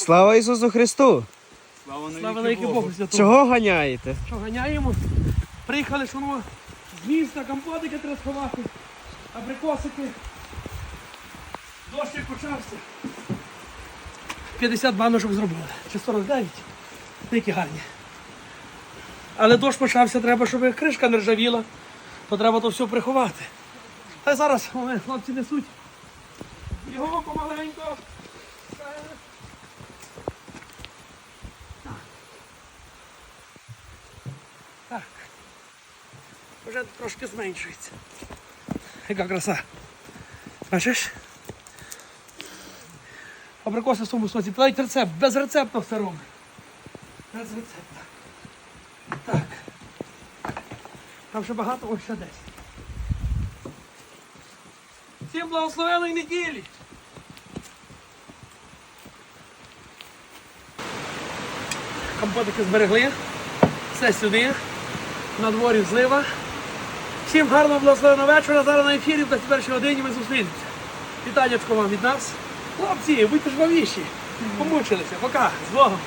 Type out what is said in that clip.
Слава Ісусу Христу! Слава великий Богу святому. Чого ганяєте? Що ганяємо? Приїхали, що ну, з міста компотики треба сховати, абрикосики. Дощик почався. 50 баночок зробили. Чи 49? Які гарні. Але дощ почався, треба, щоб кришка не ржавіла, то треба то все приховати. Та й зараз о, хлопці несуть. Його помаленько. Так. Вже трошки зменшується. Яка краса. Бачиш? Абрикоси в своєму соці. Подають рецепт. Без рецепту все робить. Без рецепта. Так. Там ще багато, ось ще десь. Всім благословеної неділі! Компотики зберегли. Все сюди. На дворі злива. Всім гарного благословеного вечора. Зараз на ефірі в 21 годині ми зустрінемося. Вітаннячко вам від нас. Хлопці, будьте ж вавіші. Помучилися. Пока. З Богом.